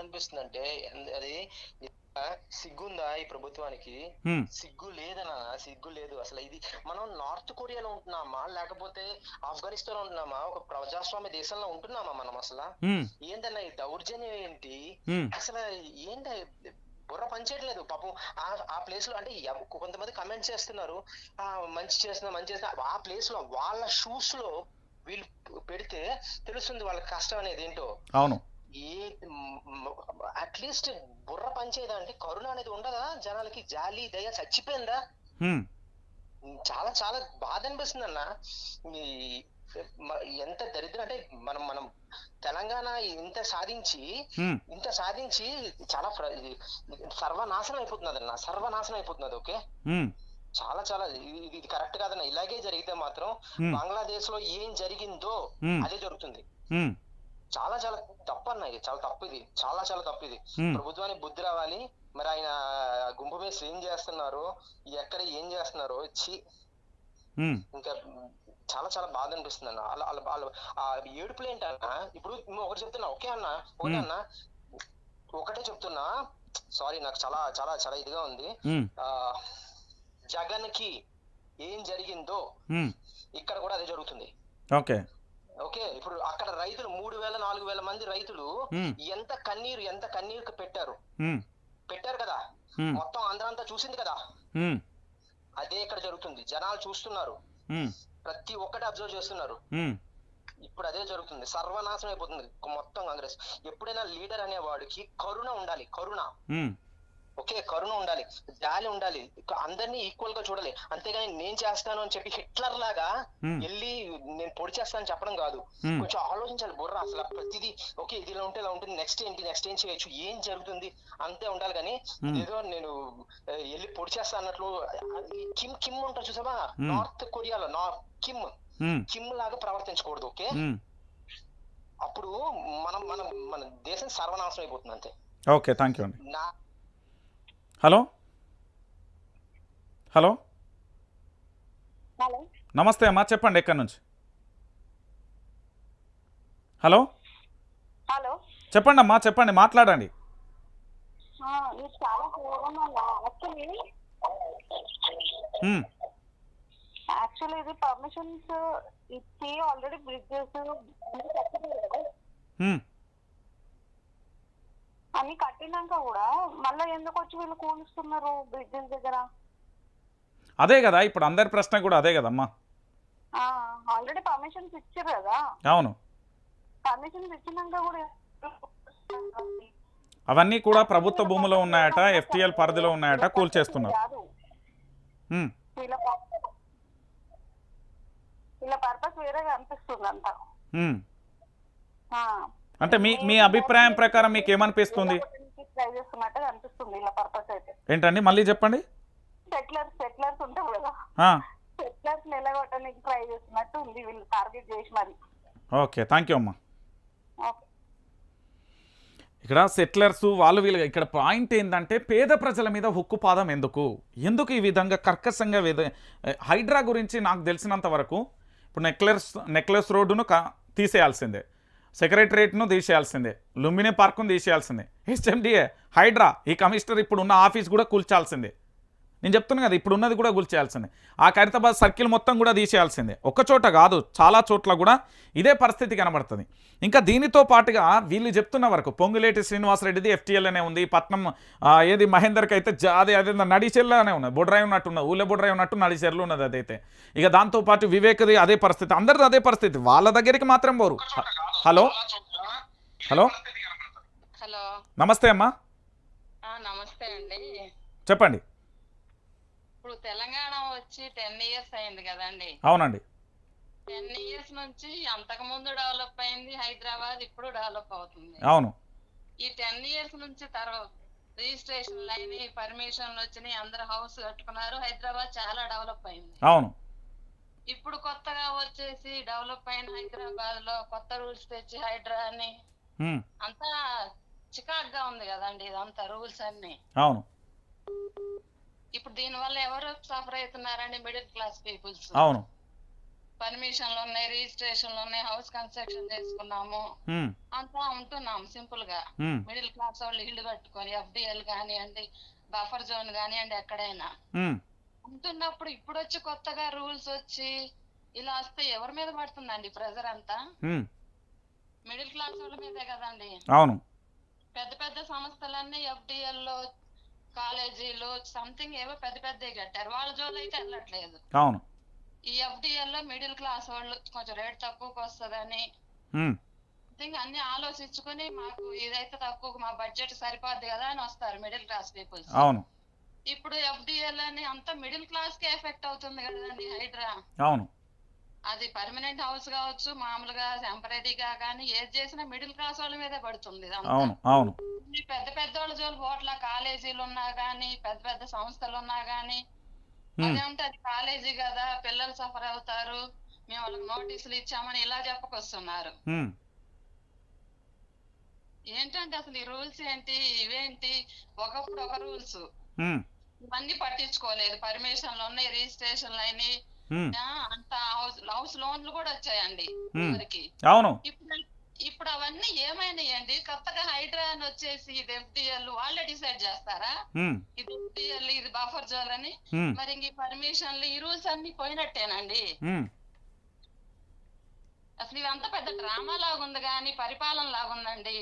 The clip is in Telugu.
అనిపిస్తుంది అంటే అది సిగ్గుందా ఈ ప్రభుత్వానికి. సిగ్గు లేదనా సిగ్గు లేదు. అసలు ఇది మనం నార్త్ కొరియాలో ఉంటున్నామా? లేకపోతే ఆఫ్ఘనిస్తాన్లో ఉంటున్నామా? ఒక ప్రజాస్వామ్య దేశంలో ఉంటున్నామా మనం అసలు? హ్మ్. ఏంటన్నా ఈ దౌర్జన్యం ఏంటి. అసలు ఏంటి బుర్ర పనిచేయట్లేదు. పాపం ఆ ఆ ప్లేస్లో అంటే కొంతమంది కమెంట్ చేస్తున్నారు. ఆ మంచి చేస్తున్నా మంచి చేస్తున్నా. ఆ ప్లేస్లో వాళ్ళ షూస్లో వీళ్ళు పెడితే తెలుస్తుంది వాళ్ళ కష్టం అనేది ఏంటో. అవును. ఏ అట్లీస్ట్ బుర్ర పనిచేయదా అంటే కరుణ అనేది ఉండదా జనాలకి జాలి దయ చచ్చిపోయిందా. చాలా చాలా బాధ అనిపిస్తుంది అన్న ఎంత దరిద్రం అంటే మనం మనం తెలంగాణ ఇంత సాధించి. ఇంత సాధించి చాలా సర్వనాశనం అయిపోతున్నది అన్న సర్వనాశనం అయిపోతున్నది ఓకే. చాలా చాలా ఇది కరెక్ట్ కాదన్న ఇలాగే జరిగితే మాత్రం. బంగ్లాదేశ్లో ఏం జరిగిందో. అదే జరుగుతుంది. చాలా చాలా తప్పు అన్న ఇది. చాలా తప్పు ఇది చాలా చాలా తప్పు ఇది. ప్రభుత్వానికి బుద్ధి రావాలి. మరి ఆయన గుంపు మీద ఏం చేస్తున్నారు? ఎక్కడ ఏం చేస్తున్నారో? చి. ఇంకా చాలా చాలా బాధ అనిపిస్తుంది అన్న. అలా వాళ్ళు ఆ ఏడుపులు ఏంటన్న? ఇప్పుడు ఒకటి చెప్తున్నా. ఓకే అన్న. ఒకటే. అన్న. ఒకటే చెప్తున్నా. సారీ నాకు చాలా చాలా చాలా ఇదిగా ఉంది. ఆ జగన్కి ఏం జరిగిందో. ఇక్కడ కూడా అదే జరుగుతుంది. ఓకే. రైతులు. ఎంత కన్నీరు ఎంత కన్నీరు పెట్టారు. పెట్టారు కదా. మొత్తం ఆంధ్ర అంతా చూసింది కదా. అదే ఇక్కడ జరుగుతుంది జనాలు చూస్తున్నారు. ప్రతి ఒక్కటి అబ్జర్వ్ చేస్తున్నారు. ఇప్పుడు అదే జరుగుతుంది సర్వనాశనం అయిపోతుంది మొత్తం కాంగ్రెస్ ఎప్పుడైనా లీడర్ అనే వాడికి కరుణ ఉండాలి కరుణ ఓకే కరుణ ఉండాలి జాలి ఉండాలి అందరినీ ఈక్వల్గా చూడాలి అంతేగాని నేను చేస్తాను అని చెప్పి హిట్లర్ లాగా. వెళ్ళి నేను పొడి చేస్తాను చెప్పడం కాదు. కొంచెం ఆలోచించాలి బుర్ర అసలు ప్రతిదీ ఓకే ఇది ఇలా ఉంటే ఇలా ఉంటుంది నెక్స్ట్ ఏంటి నెక్స్ట్ ఏం చేయొచ్చు ఏం జరుగుతుంది అంతే ఉండాలి కానీ. ఏదో నేను వెళ్ళి పొడి చేస్తా అన్నట్లు కిమ్ కిమ్ ఉంటారు చూసావా. నార్త్ కొరియాలో నా కిమ్. కిమ్ లాగా ప్రవర్తించకూడదు ఓకే. అప్పుడు మనం మనం మన దేశం సర్వనాశనం అయిపోతుంది అంతే ఓకే థ్యాంక్ యూ అండి నా హలో? హలో? హలో? నమస్తే అమ్మా చెప్పండి ఎక్కడి నుంచి? హలో? హలో? చెప్పండి అమ్మా చెప్పండి మాట్లాడండి. యాక్చువల్లీ ఇది పర్మిషన్స్ ఇచ్చి ఆల్రెడీ బ్రిడ్జెస్. అన్ని కట్టినాక కూడా మళ్ళీ ఎందుకు వచ్చి వీళ్ళు కూలుస్తున్నారు బ్రిడ్జెస్ దగ్గర? అదే కదా ఇప్పుడు అందరి ప్రశ్న కూడా అదే కదమ్మా. ఆల్రెడీ పర్మిషన్స్ ఇచ్చారు కదా. అవును. పర్మిషన్స్ ఇచ్చినాక కూడా అవన్నీ కూడా ప్రభుత్వ భూమిలో ఉన్నాయట ఎఫ్టీఎల్ పరిధిలో ఉన్నాయట కూల్చేస్తున్నారు. వీళ్ళ పర్పస్ వేరేగా అనిపిస్తుంది హ్మ్. అంటే మీ మీ అభిప్రాయం ప్రకారం మీకు ఏమనిపిస్తుంది? ఏంటండి? మళ్ళీ చెప్పండి. సెటిలర్స్ సెటిలర్స్ ఉంటారు కదా. ఆ, సెటిలర్స్ నిలగొట్టడానికి ట్రై చేస్తున్నట్టు ఉంది వీళ్ళు టార్గెట్ చేసి మరి. ఓకే థ్యాంక్ యూ అమ్మా. ఇక్కడ సెటిలర్స్ వాళ్ళు వీళ్ళు ఇక్కడ పాయింట్ ఏంటంటే పేద ప్రజల మీద హుక్కుపాదం ఎందుకు? ఎందుకు ఈ విధంగా కర్కశంగా హైడ్రా గురించి నాకు తెలిసినంత వరకు ఇప్పుడు నెక్లెస్ నెక్లెస్ రోడ్డును తీసేయాల్సిందే. సెక్రటరేట్ను తీసేయాల్సిందే లుంబిని పార్కును తీసేయాల్సిందే. హెచ్ఎండిఏ హైడ్రా ఈ కమిషనర్ ఇప్పుడు ఉన్న ఆఫీస్ కూడా కూల్చాల్సిందే. నేను చెప్తున్నా కదా ఇప్పుడు ఉన్నది కూడా కూల్చేయాల్సిందే ఆ ఖైరతాబాద్ సర్కిల్ మొత్తం కూడా తీసేయాల్సిందే. ఒక్క చోట కాదు చాలా చోట్ల కూడా ఇదే పరిస్థితి కనబడుతుంది. ఇంకా దీనితో పాటుగా వీళ్ళు చెప్తున్న వరకు పొంగులేటి శ్రీనివాసరెడ్డిది ఎఫ్టీఎల్ అనే ఉంది పట్నం ఏది మహేందర్కి అయితే జా- అదే అదే నడిచెల్లానే ఉన్నది. బొడ్రాయి ఉన్నట్టు ఉన్నది ఊళ్ళో బొడ్రాయి ఉన్నట్టు నడిచెర్లు ఉన్నది అదైతే. ఇక దాంతోపాటు వివేక్ది అదే పరిస్థితి అందరిది అదే పరిస్థితి వాళ్ళ దగ్గరికి మాత్రం పోరు. హలో? హలో? హలో? నమస్తే అమ్మా. ఆ, నమస్తే అండి. చెప్పండి. ఇప్పుడు తెలంగాణ వచ్చి టెన్ ఇయర్స్ అయింది కదండి. అవునండి. టెన్ ఇయర్స్ నుంచి అంతకు ముందు డెవలప్ అయింది హైదరాబాద్ ఇప్పుడు డెవలప్ అవుతుంది. అవును. ఈ టెన్ ఇయర్స్ నుంచి తర్వాత రిజిస్ట్రేషన్ అయినాయి పర్మిషన్లు వచ్చినాయి అందరు హౌస్ కట్టుకున్నారు హైదరాబాద్ చాలా డెవలప్ అయింది. అవును. ఇప్పుడు కొత్తగా వచ్చేసి డెవలప్ అయిన హైదరాబాద్లో కొత్త రూల్స్ తెచ్చి హైడ్రా అని. అంతా చికాగ్గా ఉంది కదండి ఇదంతా రూల్స్ అన్ని. అవును. ఇప్పుడు దీని వల్ల ఎవరు సఫర్ అవుతున్నారండి? మిడిల్ క్లాస్ పీపుల్స్ అవును. పర్మిషన్లు ఉన్నాయి రిజిస్ట్రేషన్లు ఉన్నాయి హౌస్ కన్స్ట్రక్షన్ చేసుకున్నాము. అంతా ఉంటున్నాం సింపుల్గా మిడిల్ క్లాస్ వాళ్ళు ఇల్లు కట్టుకొని ఎఫ్డిఎల్ కానివ్వండి బఫర్ జోన్ కానివ్వండి ఎక్కడైనా. ఉంటున్నప్పుడు ఇప్పుడు వచ్చి కొత్తగా రూల్స్ వచ్చి ఇలా వస్తే ఎవరి మీద పడుతుందండి ప్రెజర్ అంతా? మిడిల్ క్లాస్ వాళ్ళ మీదే కదండి. అవును. పెద్ద పెద్ద సంస్థలన్నీ ఎఫ్డిఎల్లో కాలేజీలు సంథింగ్ ఏవో పెద్ద పెద్దవి కట్టారు. వాళ్ళ జోలు అయితే వెళ్ళట్లేదు. అవును. ఈ ఎఫ్డిఎల్లో మిడిల్ క్లాస్ వాళ్ళు కొంచెం రేట్ తక్కువకి వస్తుందని థింక్ అన్ని ఆలోచించుకొని మాకు ఇదైతే తక్కువ మా బడ్జెట్ సరిపోద్ది కదా అని వస్తారు మిడిల్ క్లాస్ పీపుల్స్ అవును. ఇప్పుడు ఎఫ్డిఎల్ అని అంతా మిడిల్ క్లాస్కి ఎఫెక్ట్ అవుతుంది కదండి హైడ్రా. అవును. అది పర్మనెంట్ హౌస్ కావచ్చు మామూలుగా టెంపరీగా కానీ ఏది చేసినా మిడిల్ క్లాస్ వాళ్ళ మీదే పడుతుంది. అవును అవును. పెద్ద పెద్ద వాళ్ళ జోలు పోట్ల కాలేజీలు ఉన్నా గానీ పెద్ద పెద్ద సంస్థలు ఉన్నా గానీ అదేమంటే అది కాలేజీ కదా పిల్లలు సఫర్ అవుతారు మేము వాళ్ళకి నోటీసులు ఇచ్చామని ఇలా చెప్పకొస్తున్నారు. ఏంటంటే అసలు ఈ రూల్స్ ఏంటి ఇవేంటి ఒకప్పుడు ఒక రూల్స్. ఇవన్నీ పట్టించుకోలేదు పర్మిషన్లు ఉన్నాయి రిజిస్ట్రేషన్లు అయినాయి. అంత హౌస్ హౌస్ లోన్లు కూడా వచ్చాయండి అవును. ఇప్పుడు ఇప్పుడు అవన్నీ ఏమైనాయండి? కొత్తగా హైడ్రా అని వచ్చేసి ఇది ఎఫ్డిఎల్ వాళ్ళే డిసైడ్ చేస్తారా? ఇది ఎఫ్డిఎల్ ఇది బఫర్ జోన్ అని? మరి ఇంక ఈ పర్మిషన్లు ఈ రూల్స్ అన్ని పోయినట్టేనండి. అసలు ఇదంతా పెద్ద డ్రామా లాగుంది కానీ పరిపాలన లాగుందండి.